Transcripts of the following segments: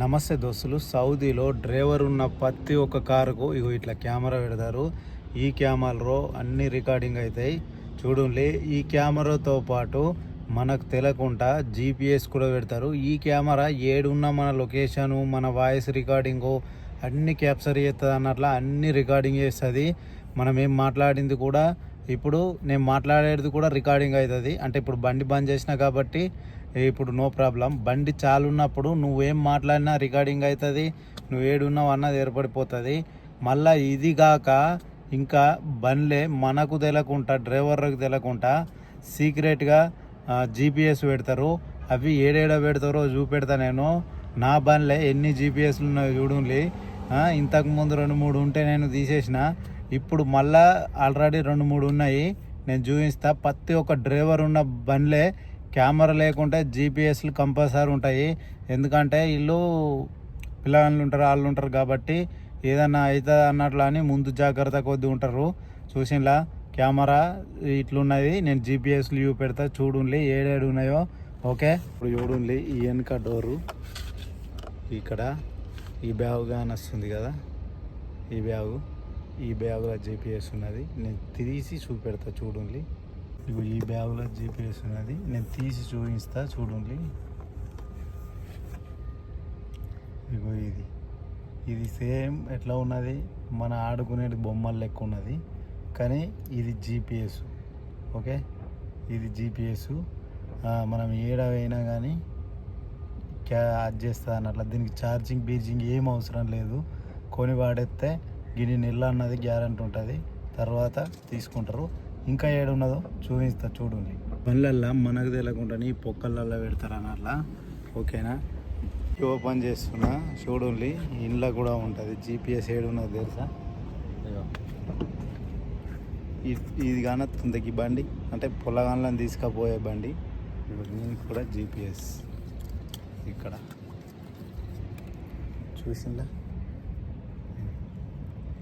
నమస్తే దోస్తులు. సౌదీలో డ్రైవర్ ఉన్న ప్రతి ఒక్క కారుకు ఇగో ఇట్లా కెమెరా పెడతారు. ఈ కెమెరాలో అన్ని రికార్డింగ్ అవుతాయి చూడండి ఈ కెమెరాతో పాటు మనకు తెలియకుండా జీపీఎస్ కూడా పెడతారు. ఈ కెమెరా ఏడున్న మన లొకేషను మన వాయిస్ రికార్డింగు అన్ని క్యాప్చర్ చేస్తుంది అన్నట్ల అన్ని రికార్డింగ్ చేస్తుంది. మనం ఏం మాట్లాడింది కూడా ఇప్పుడు నేను మాట్లాడేది కూడా రికార్డింగ్ అవుతుంది అంటే ఇప్పుడు బండి బంద్ చేసిన కాబట్టి ఇప్పుడు నో ప్రాబ్లం బండి చాలు ఉన్నప్పుడు నువ్వేం మాట్లాడినా రికార్డింగ్ అవుతుంది నువ్వు ఏడున్నావు అన్నది ఏర్పడిపోతుంది. మళ్ళా ఇది కాక ఇంకా బండ్లే మనకు తెలకుండా డ్రైవర్లకు తెలకుండా సీక్రెట్గా జీపీఎస్ పెడతారు. అవి ఏడేడ పెడతారో చూపెడతా నేను. నా బండ్లే ఎన్ని జీపీఎస్లు ఉన్నాయో చూడండి ఇంతకు ముందు రెండు మూడు ఉంటే నేను తీసేసిన. ఇప్పుడు మళ్ళా ఆల్రెడీ రెండు మూడు ఉన్నాయి. నేను చూపిస్తా. ప్రతి ఒక్క డ్రైవర్ ఉన్న బండ్లే కెమెరా లేకుంటే జీపీఎస్లు కంపల్సరీ ఉంటాయి. ఎందుకంటే వీళ్ళు పిల్లగాళ్ళు ఉంటారు వాళ్ళు ఉంటారు కాబట్టి ఏదన్నా అవుతుంది అన్నట్లు అని ముందు జాగ్రత్త కొద్ది ఉంటారు. చూసినలా కెమెరా ఇట్లున్నది. నేను జీపీఎస్లు ఇవి పెడతా. చూడండి ఏడేడు ఉన్నాయో. ఓకే? ఇప్పుడు చూడండి ఈ వెనుక డోరు. ఇక్కడ ఈ బ్యాగ్ అని వస్తుంది కదా? ఈ బ్యాగు. ఈ బ్యాగ్లో జీపీఎస్ ఉన్నది. నేను తీసి చూపెడతా. చూడండి ఇగో ఈ బ్యాగ్లో జీపీఎస్ ఉన్నది. నేను తీసి చూపిస్తా చూడండి. ఇగో ఇది. ఇది సేమ్ ఎట్లా ఉన్నది? మన ఆడుకునేది బొమ్మలు లెక్క ఉన్నది. కానీ ఇది జీపీఎస్ ఓకే? ఇది జీపీఎస్ మనం ఏడవైనా కానీ క్యా అది చేస్తుంది దీనికి ఛార్జింగ్ బీర్జింగ్ ఏం అవసరం లేదు. కొని వాడేస్తే గిని నెల అన్నది గ్యారంటీ ఉంటుంది. తర్వాత తీసుకుంటారు. ఇంకా ఏడున్నదో చూపిస్తా చూడండి బండ్లల్లో మనకు తెలియకుండా నీ పొక్కలల్లో పెడతారు అన్నట్లా. ఓకేనా? ఓపెన్ చేస్తున్నా చూడండి. ఇంట్లో కూడా ఉంటుంది. జీపీఎస్ ఏడున్నది తెలుసా? ఇది కానీ తొందరకి బండి అంటే పొలగాన్లను తీసుకుపోయే బండి. నేను కూడా జీపీఎస్ ఇక్కడ. చూసిందా?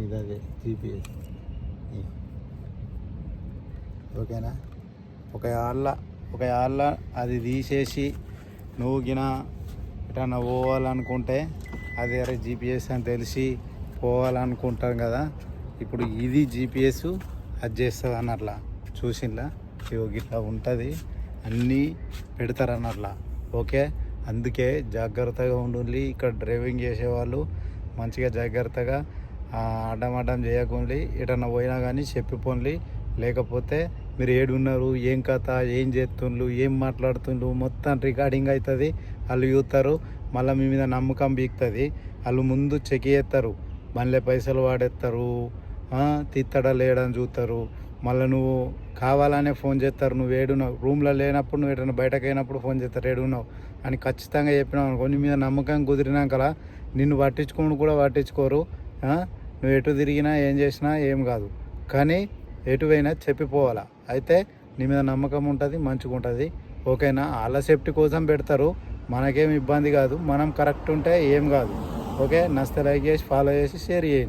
ఇదే జిపిఎస్ జీపీఎస్ ఓకేనా? ఒక ఆళ్ళ ఒక ఆళ్ళ అది తీసేసి నువ్వు గిన ఎటన్నా పోవాలనుకుంటే అది అరే జీపీఎస్ అని తెలిసి పోవాలనుకుంటాం కదా. ఇప్పుడు ఇది జీపీఎస్ అది చేస్తుంది అన్నట్లా. చూసిందా ఇగో ఇట్లా ఉంటుంది. అన్నీ పెడతారు అన్నట్లా. ఓకే? అందుకే జాగ్రత్తగా ఉండి ఇక్కడ డ్రైవింగ్ చేసేవాళ్ళు మంచిగా జాగ్రత్తగా అడ్డం అడ్డం చేయకుండా ఎటన్నా పోయినా కానీ చెప్పిపోండి లేకపోతే మీరు ఏడున్నారు ఏం కథ ఏం చేస్తుండ్రు ఏం మాట్లాడుతుండ్రు మొత్తం రికార్డింగ్ అవుతుంది వాళ్ళు చూస్తారు మళ్ళీ మీ మీద నమ్మకం బీక్తుంది. వాళ్ళు ముందు చెక్ చేస్తారు బండ్లే పైసలు వాడేస్తారు ఆ, తిత్తడా లేడని చూస్తారు. మళ్ళీ నువ్వు కావాలనే ఫోన్ చేస్తారు నువ్వు ఏడున్నావు. రూమ్లో లేనప్పుడు నువ్వు ఎటైనా బయటకు అయినప్పుడు ఫోన్ చేస్తారు ఏడున్నావు అని ఖచ్చితంగా చెప్పినావు అనుకో నీ మీద నమ్మకం కుదిరినాకలా నిన్ను పట్టించుకోను కూడా పట్టించుకోరు. నువ్వు ఎటు తిరిగినా ఏం చేసినా ఏం కాదు. కానీ ఎటువైనా చెప్పిపోవాలా? అయితే నీ మీద నమ్మకం ఉంటుంది మంచిగా ఉంటుంది. ఓకేనా? వాళ్ళ సేఫ్టీ కోసం పెడతారు. మనకేం ఇబ్బంది కాదు. మనం కరెక్ట్ ఉంటే ఏం కాదు. ఓకే? నచ్చితే లైక్ చేసి ఫాలో చేసి షేర్ చేయండి.